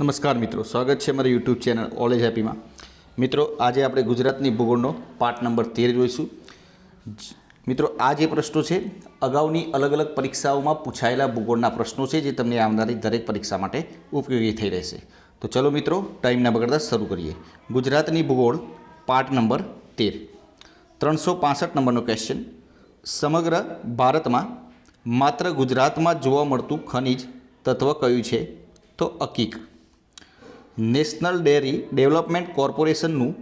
નમસ્કાર મિત્રો, સ્વાગત છે મારી યુટ્યુબ ચેનલ ઓલેજ હેપીમાં મિત્રો, આજે આપણે ગુજરાતની ભૂગોળનો પાઠ નંબર તેર જોઈશું. મિત્રો, આ જે પ્રશ્નો છે, અગાઉની અલગ અલગ પરીક્ષાઓમાં પૂછાયેલા ભૂગોળના પ્રશ્નો છે, જે તમને આવનારી દરેક પરીક્ષા માટે ઉપયોગી થઈ રહેશે. તો ચલો મિત્રો, ટાઈમ ના બગડતા શરૂ કરીએ. ગુજરાતની ભૂગોળ, પાઠ નંબર તેર. ત્રણસો પાસઠ નંબરનો ક્વેશ્ચન સમગ્ર ભારતમાં માત્ર ગુજરાતમાં જોવા મળતું ખનિજ તત્વ કયું છે? તો અકીક. નેશનલ ડેરી ડેવલપમેન્ટ કોર્પોરેશનનું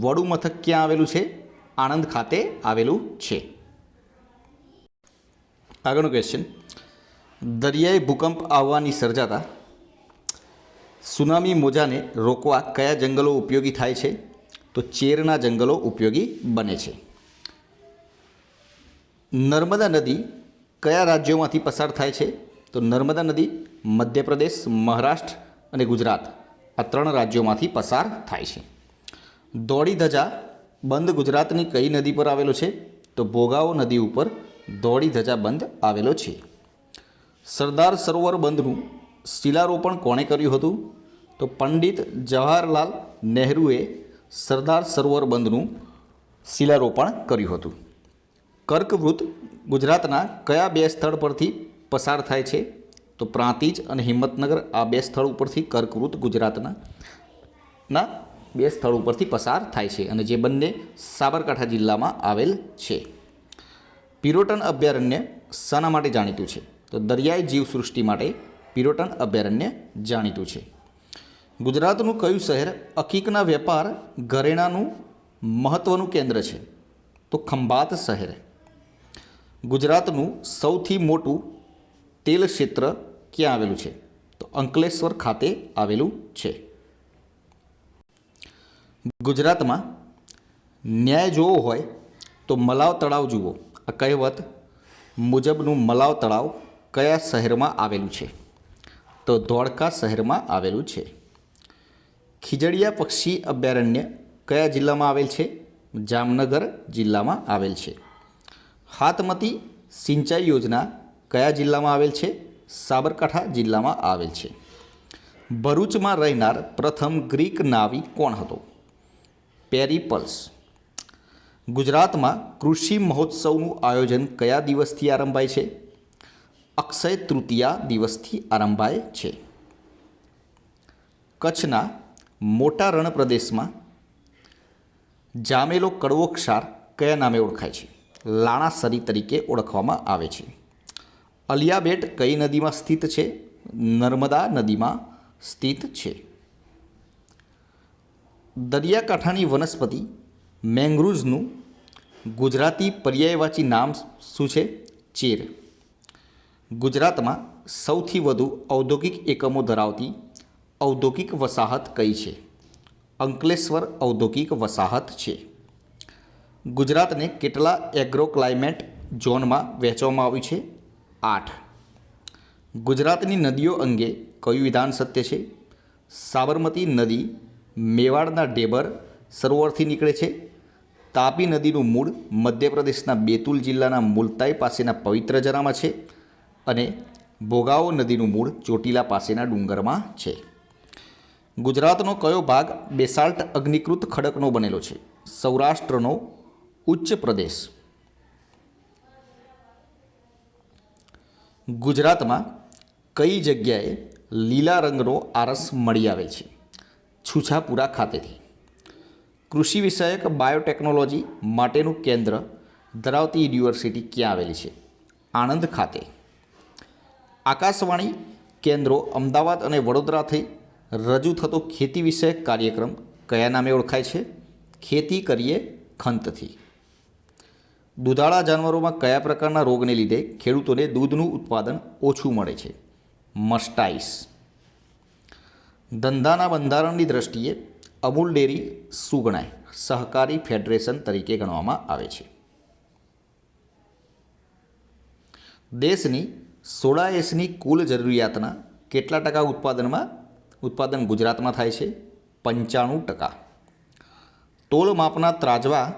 વડુ મથક ક્યાં આવેલું છે? આણંદ ખાતે આવેલું છે. આગળનો ક્વેશ્ચન દરિયાઈ ભૂકંપ આવવાની સર્જાતા સુનામી મોજાને રોકવા કયા જંગલો ઉપયોગી થાય છે? તો ચેરના જંગલો ઉપયોગી બને છે. નર્મદા નદી કયા રાજ્યોમાંથી પસાર થાય છે? તો નર્મદા નદી મધ્યપ્રદેશ, મહારાષ્ટ્ર અને ગુજરાત. આ ત્રણ રાજ્યોમાંથી પસાર થાય છે. દોડી ધજા બંધ ગુજરાતની કઈ નદી પર આવેલો છે? તો ભોગાવો નદી ઉપર દોડી ધજા બંધ આવેલો છે. સરદાર સરોવર બંધનું શિલારોપણ કોણે કર્યું હતું? તો પંડિત જવાહરલાલ નહેરુએ સરદાર સરોવર બંધનું શિલારોપણ કર્યું હતું. કર્કવૃત ગુજરાતના કયા બે સ્થળ પરથી પસાર થાય છે? તો પ્રાંતિજ અને હિંમતનગર આ બે સ્થળ ઉપરથી કર્કવૃત ગુજરાતના, ના, બે સ્થળ ઉપરથી પસાર થાય છે અને જે બંને સાબરકાંઠા જિલ્લામાં આવેલ છે. પિરોટન અભયારણ્ય શાના માટે જાણીતું છે. તો દરિયાઈ જીવસૃષ્ટિ માટે પિરોટન અભયારણ્ય જાણીતું છે. ગુજરાતનું કયું શહેર અકીકના વેપાર ઘરેણાનું મહત્ત્વનું કેન્દ્ર છે? તો ખંભાત શહેર. ગુજરાતનું સૌથી મોટું તેલ ક્ષેત્ર ક્યાં આવેલું છે? તો અંકલેશ્વર ખાતે આવેલું છે. ગુજરાતમાં ન્યાય જોવો હોય તો મલાવ તળાવ જુઓ. આ કહેવત મુજબનું મલાવ તળાવ કયા શહેરમાં આવેલું છે? તો ધોળકા શહેરમાં આવેલું છે. ખીજડીયા પક્ષી અભયારણ્ય કયા જિલ્લામાં આવેલ છે? જામનગર જિલ્લામાં આવેલ છે. હાથમતી સિંચાઈ યોજના કયા જિલ્લામાં આવેલ છે? સાબરકાંઠા જિલ્લામાં આવેલ છે. ભરૂચમાં રહેનાર પ્રથમ ગ્રીક નાવી કોણ હતો? પેરીપલ્સ. ગુજરાતમાં કૃષિ મહોત્સવનું આયોજન કયા દિવસથી આરંભાય છે? અક્ષય તૃતીયા દિવસથી આરંભાય છે. કચ્છના મોટા રણ પ્રદેશમાં જામેલો કડવો ક્ષાર કયા નામે ઓળખાય છે? લાણાસરી તરીકે ઓળખવામાં આવે છે. અલિયાબેટ કઈ નદીમાં સ્થિત છે? નર્મદા નદીમાં સ્થિત છે. દરિયાકાંઠાની વનસ્પતિ મેંગ્રુઝનું ગુજરાતી પર્યાયવાચી નામ શું છે? ચેર. ગુજરાતમાં સૌથી વધુ ઔદ્યોગિક એકમો ધરાવતી ઔદ્યોગિક વસાહત કઈ છે? અંકલેશ્વર ઔદ્યોગિક વસાહત છે. ગુજરાતને કેટલા એગ્રો ક્લાઇમેટ ઝોનમાં વહેંચવામાં આવ્યું છે? આઠ. ગુજરાતની નદીઓ અંગે કયું વિધાન સત્ય છે? સાબરમતી નદી, મેવાડના ઢેબર સરોવરથી નીકળે છે. તાપી નદીનું મૂળ મધ્યપ્રદેશના બેતુલ જિલ્લાના મુલતાઈ પાસેના પવિત્ર જરામાં છે અને ભોગાવો નદીનું મૂળ ચોટીલા પાસેના ડુંગરમાં છે. ગુજરાતનો કયો ભાગ બેસાલ્ટ અગ્નિકૃત ખડકનો બનેલો છે? સૌરાષ્ટ્રનો ઉચ્ચ પ્રદેશ. ગુજરાતમાં કઈ જગ્યાએ લીલા રંગનો આરસ મળી આવે છે? છુછાપુરા ખાતેથી. કૃષિ વિષયક બાયોટેકનોલોજી માટેનું કેન્દ્ર ધરાવતી યુનિવર્સિટી ક્યાં આવેલી છે? આણંદ ખાતે. આકાશવાણી કેન્દ્રો અમદાવાદ અને વડોદરાથી રજૂ થતો ખેતી વિષયક કાર્યક્રમ કયા નામે ઓળખાય છે? ખેતી કરીએ ખંતથી. દુધાળા જાનવરોમાં કયા પ્રકારના રોગને લીધે ખેડૂતોને દૂધનું ઉત્પાદન ઓછું મળે છે? મસ્ટાઇસ. ધંધાના બંધારણની દ્રષ્ટિએ અમૂલ ડેરી શું સહકારી ફેડરેશન તરીકે ગણવામાં આવે છે. દેશની સોળા એસની કુલ જરૂરિયાતના કેટલા ટકા ઉત્પાદનમાં? ઉત્પાદન ગુજરાતમાં થાય છે પંચાણું ટકા. તોલ માપના ત્રાજવા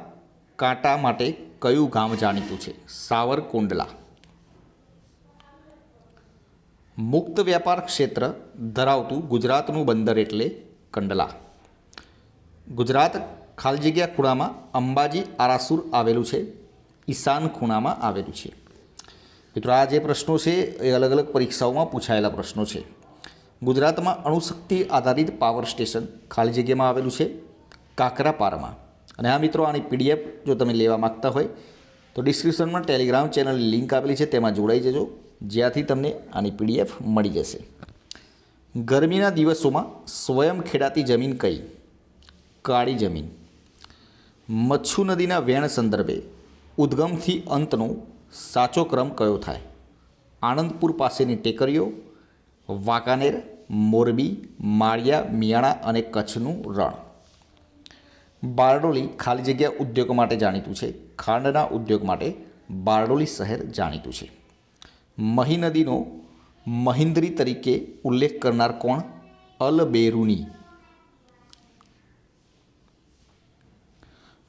કાંટા માટે કયું ગામ જાણીતું છે? સાવરકુંડલા. મુક્ત વ્યાપાર ક્ષેત્ર ધરાવતું ગુજરાતનું બંદર એટલે કંડલા. ગુજરાત ખાલી જગ્યા ખૂણામાં અંબાજી આરાસુર આવેલું છે, ઈશાન ખૂણામાં આવેલું છે. મિત્રો, આ જે પ્રશ્નો છે, એ અલગ અલગ પરીક્ષાઓમાં પૂછાયેલા પ્રશ્નો છે. ગુજરાતમાં અણુશક્તિ આધારિત પાવર સ્ટેશન ખાલી જગ્યામાં આવેલું છે, કાકરાપારમાં. અને આ મિત્રો, આની પીડીએફ જો તમે લેવા માગતા હોય, તો ડિસ્ક્રિપ્શનમાં ટેલિગ્રામ ચેનલની લિંક આપેલી છે, તેમાં જોડાઈ જજો. જ્યાંથી તમને આની પીડીએફ મળી જશે. ગરમીના દિવસોમાં સ્વયં ખેડાતી જમીન કઈ? કાળી જમીન. મચ્છુ નદીના વેણ સંદર્ભે ઉદ્ગમથી અંતનો સાચો ક્રમ કયો થાય? આણંદપુર પાસેની ટેકરીઓ, વાંકાનેર, મોરબી, માળિયા, મિયાણા અને કચ્છનું રણ. બારડોલી ખાલી જગ્યા ઉદ્યોગ માટે જાણીતું છે. ખાંડના ઉદ્યોગ માટે બારડોલી શહેર જાણીતું છે. મહી નદીનો મહિન્દ્રી તરીકે ઉલ્લેખ કરનાર કોણ? અલ બેરુની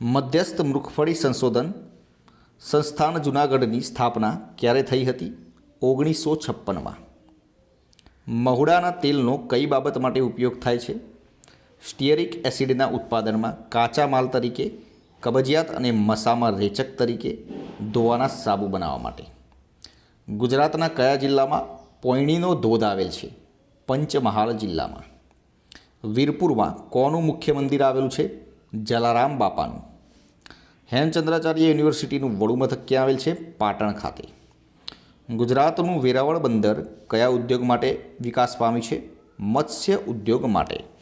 મધ્યસ્થ મૃગફળી સંશોધન સંસ્થાન જૂનાગઢની સ્થાપના ક્યારે થઈ હતી? ઓગણીસો છપ્પનમાં. મહુડાના તેલનો કઈ બાબત માટે ઉપયોગ થાય છે? સ્ટીયરિક એસિડના ઉત્પાદનમાં કાચા માલ તરીકે, કબજિયાત અને મસામાં રેચક તરીકે ધોવાના સાબુ બનાવવા માટે. ગુજરાતના કયા જિલ્લામાં પોયણીનો ધોધ આવેલ છે? પંચમહાલ જિલ્લામાં. વીરપુરમાં કોનું મુખ્ય મંદિર આવેલું છે? જલારામ બાપાનું. હેમચંદ્રાચાર્ય યુનિવર્સિટીનું વડું મથક ક્યાં આવેલ છે? પાટણ ખાતે. ગુજરાતનું વેરાવળ બંદર કયા ઉદ્યોગ માટે વિકાસ પામ્યું છે? મત્સ્ય ઉદ્યોગ માટે.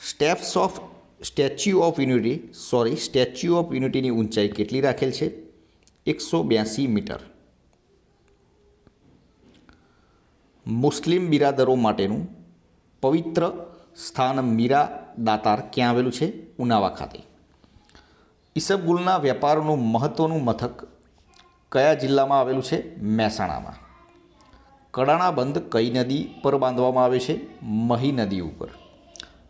Steps of statue of unity, sorry, statue of યુનિટીની ઊંચાઈ કેટલી રાખેલ છે? એકસો બ્યાસી મીટર. મુસ્લિમ બિરાદરો માટેનું પવિત્ર સ્થાન મીરા દાતાર ક્યાં આવેલું છે? ઉનાવા ખાતે. ઈસબગુલના વેપારનું મહત્ત્વનું મથક કયા જિલ્લામાં આવેલું છે? મહેસાણામાં. કડાણા બંધ કઈ નદી પર બાંધવામાં આવે છે? મહી નદી ઉપર.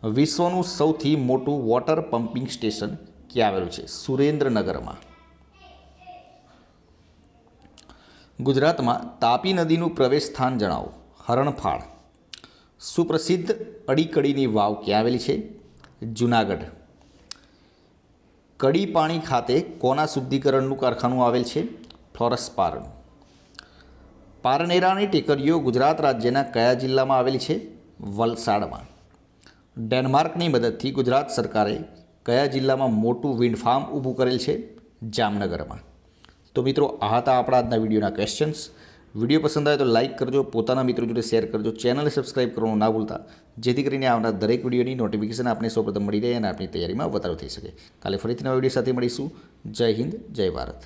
વિશ્વનું સૌથી મોટું વોટર પમ્પિંગ સ્ટેશન ક્યાં આવેલું છે? સુરેન્દ્રનગરમાં. ગુજરાતમાં તાપી નદીનું પ્રવેશ સ્થાન જણાવો. હરણફાળ. સુપ્રસિદ્ધ અડીકડીની વાવ ક્યાં આવેલી છે? જુનાગઢ. કડી પાણી ખાતે કોના શુદ્ધિકરણનું કારખાનું આવેલ છે? ફ્લોરસ પારણ પારનેરાની ટેકરીઓ ગુજરાત રાજ્યના કયા જિલ્લામાં આવેલી છે? વલસાડમાં. ડેનમાર્કની મદદથી ગુજરાત સરકારે કયા જિલ્લામાં મોટું વિન્ડ ફાર્મ ઊભું કરેલ છે? જામનગરમાં. તો મિત્રો, આ હતા આપણા આજના વિડીયોના ક્વેશ્ચન્સ વીડિયો પસંદ આવે તો લાઇક કરજો, પોતાના મિત્રો જોડે શેર કરજો ચેનલને સબસ્ક્રાઇબ કરવાનું ના ભૂલતા, જેથી કરીને આવનાર દરેક વિડીયોની નોટિફિકેશન આપને સૌપ્રથમ મળી રહે અને આપણી તૈયારીમાં વધારો થઈ શકે. કાલે ફરીથી નવા વીડિયો સાથે મળીશું. જય હિન્દ, જય ભારત.